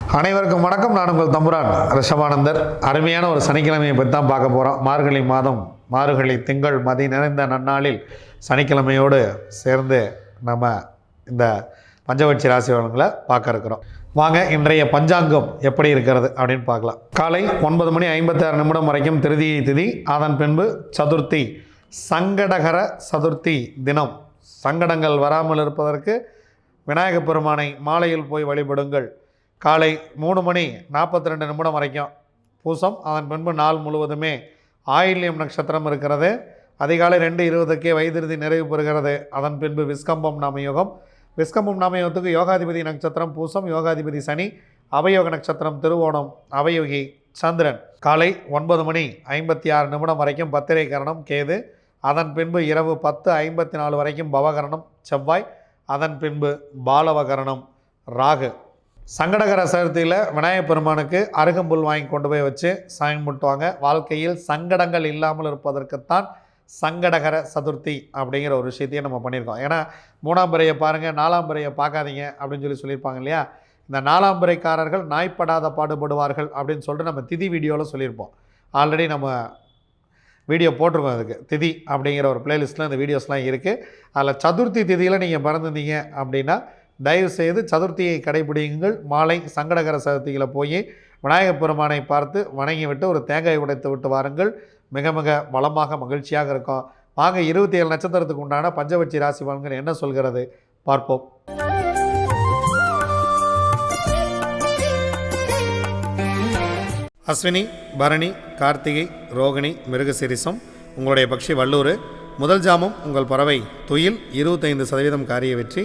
அனைவருக்கும் வணக்கம். நான் உங்கள் தம்புரான் ரிஷபானந்தர். அருமையான ஒரு சனிக்கிழமையை பற்றி தான் பார்க்க போகிறோம் மார்கழி மாதம் மார்கழி திங்கள் மதி நிறைந்த நன்னாளில் சனிக்கிழமையோடு சேர்ந்து நம்ம இந்த பஞ்சவட்சி ராசி பலன்களை பார்க்க இருக்கிறோம். வாங்க இன்றைய பஞ்சாங்கம் எப்படி இருக்கிறது அப்படின்னு பார்க்கலாம். காலை ஒன்பது மணி ஐம்பத்தாறு நிமிடம் வரைக்கும் திருதியை திதி. அதன் பின்பு சதுர்த்தி சங்கடகர சதுர்த்தி தினம். சங்கடங்கள் வராமல் இருப்பதற்கு விநாயகப் பெருமானை மாலையில் போய் வழிபடுங்கள். காலை மூணு மணி நாற்பத்தி ரெண்டு நிமிடம் வரைக்கும் பூசம். அதன் பின்பு நாள் முழுவதுமே ஆயில்யம் நட்சத்திரம் இருக்கிறது. அதிகாலை ரெண்டு இருபதுக்கே வைத்திருதி நிறைவு பெறுகிறது. அதன் பின்பு விஸ்கம்பம் நாமயோகம். விஸ்கம்பம் நாமயோகத்துக்கு யோகாதிபதி நட்சத்திரம் பூசம் யோகாதிபதி சனி அவயோக நட்சத்திரம் திருவோணம் அவயோகி சந்திரன். காலை ஒன்பது மணி ஐம்பத்தி ஆறு நிமிடம் வரைக்கும் பத்திரை கரணம் கேது. அதன் பின்பு இரவு பத்து ஐம்பத்தி நாலு வரைக்கும் பவகரணம் செவ்வாய். அதன் பின்பு பாலவகரணம் ராகு. சங்கடகர சதுர்த்தியில் விநாயகப் பெருமானுக்கு அருகம்புல் வாங்கி கொண்டு போய் வச்சு சாமி முட்டுவாங்க வாழ்க்கையில் சங்கடங்கள் இல்லாமல் இருப்பதற்குத்தான் சங்கடகர சதுர்த்தி அப்படிங்கிற ஒரு விஷயத்தையும் நம்ம பண்ணியிருக்கோம். ஏன்னா மூணாம் பிறையை பாருங்கள் நாலாம் பிறையை பார்க்காதீங்க அப்படின்னு சொல்லி சொல்லியிருப்பாங்க இல்லையா? இந்த நாலாம் பிறைக்காரர்கள் நாய்ப்படாத பாடுபடுவார்கள் அப்படின்னு சொல்லிட்டு நம்ம திதி வீடியோவில் சொல்லியிருப்போம். ஆல்ரெடி நம்ம வீடியோ போட்டிருக்கோம் அதுக்கு திதி அப்படிங்கிற ஒரு பிளேலிஸ்ட்டில் இந்த வீடியோஸ்லாம் இருக்குது அதில் சதுர்த்தி திதியில் நீங்கள் பிறந்திருந்தீங்க அப்படின்னா தயவு செய்து சதுர்த்தியை கடைபிடிங்கள் மாலை சங்கடகர சதுர்த்தியில் போய் விநாயகப் பெருமானை பார்த்து வணங்கி விட்டு ஒரு தேங்காய் உடைத்து விட்டு வாருங்கள். மிக மிக வளமாக மகிழ்ச்சியாக இருக்கும். வாங்க இருபத்தி ஏழு நட்சத்திரத்துக்கு உண்டான பஞ்சவட்சி ராசி பலன்கள் என்ன சொல்கிறது? பார்ப்போம். அஸ்வினி பரணி கார்த்திகை ரோகிணி மிருகசிரிசம் உங்களுடைய பக்ஷி வல்லூர் முதல் ஜாமம் உங்கள் பறவை துயில் இருபத்தைந்து சதவீதம் காரிய வெற்றி.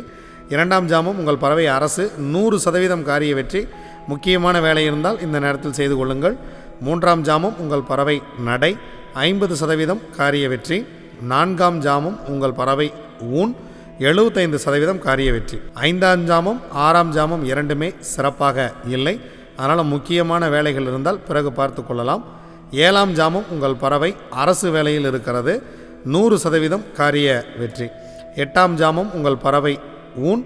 இரண்டாம் ஜாமம் உங்கள் பறவை அரசு நூறு சதவீதம் காரிய வெற்றி. முக்கியமான வேலை இருந்தால் இந்த நேரத்தில் செய்து கொள்ளுங்கள். மூன்றாம் ஜாமம் உங்கள் பறவை நடை ஐம்பது சதவீதம் காரிய வெற்றி. நான்காம் ஜாமம் உங்கள் பறவை ஊன் எழுபத்தைந்து சதவீதம் காரிய வெற்றி. ஐந்தாம் ஜாமம் ஆறாம் ஜாமம் இரண்டுமே சிறப்பாக இல்லை. அதனால் முக்கியமான வேலைகள் இருந்தால் பிறகு பார்த்து கொள்ளலாம். ஏழாம் ஜாமம் உங்கள் பறவை அரசு வேலையில் இருக்கிறது நூறு சதவீதம் காரிய வெற்றி. எட்டாம் ஜாமம் உங்கள் பறவை ஊன்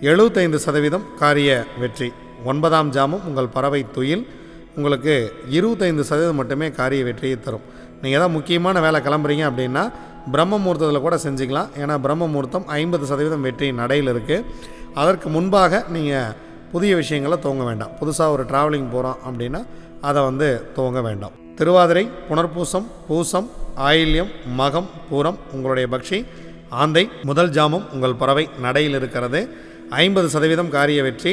எழுபத்தைந்து சதவீதம் காரிய வெற்றி. ஒன்பதாம் ஜாமம் உங்கள் பறவை துயில் உங்களுக்கு இருபத்தைந்து சதவீதம் மட்டுமே காரிய வெற்றியை தரும். நீங்கள் ஏதாவது முக்கியமான வேலை கிளம்புறீங்க அப்படின்னா பிரம்ம முகூர்த்தத்தில் கூட செஞ்சுக்கலாம். ஏன்னா பிரம்ம முகூர்த்தம் ஐம்பது சதவீதம் வெற்றி நடையில் இருக்குது அதற்கு முன்பாக நீங்கள் புதிய விஷயங்களை துவங்க வேண்டாம். புதுசாக ஒரு ட்ராவலிங் போகிறோம் அப்படின்னா அதை வந்து துவங்க வேண்டாம். திருவாதிரை புனர்பூசம் பூசம் ஆயில்யம் மகம் பூரம் உங்களுடைய பக்ஷி ஆந்தை முதல் ஜாமம் உங்கள் பறவை நடையில் இருக்கிறது. ஐம்பது சதவீதம் காரிய வெற்றி.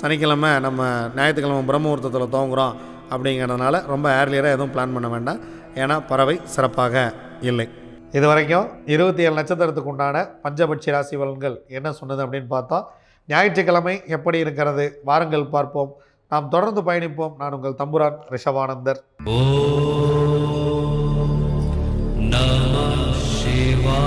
சனிக்கிழமை நம்ம ஞாயிற்றுக்கிழமை பிரம்மமுகூர்த்தத்தில் தோங்குகிறோம் அப்படிங்கிறதுனால ரொம்ப ஏர்லியராக எதுவும் பிளான் பண்ண வேண்டாம். ஏன்னா பறவை சிறப்பாக இல்லை. இது வரைக்கும் இருபத்தி ஏழு நட்சத்திரத்துக்கு உண்டான பஞ்சபட்சி ராசி பலன்கள் என்ன சொன்னது அப்படின்னு பார்த்தோம் ஞாயிற்றுக்கிழமை எப்படி இருக்கிறது வாரங்கள் பார்ப்போம். நாம் தொடர்ந்து பயணிப்போம். நான் உங்கள் தம்புரான் ரிஷவானந்தர் ஓ நம சிவா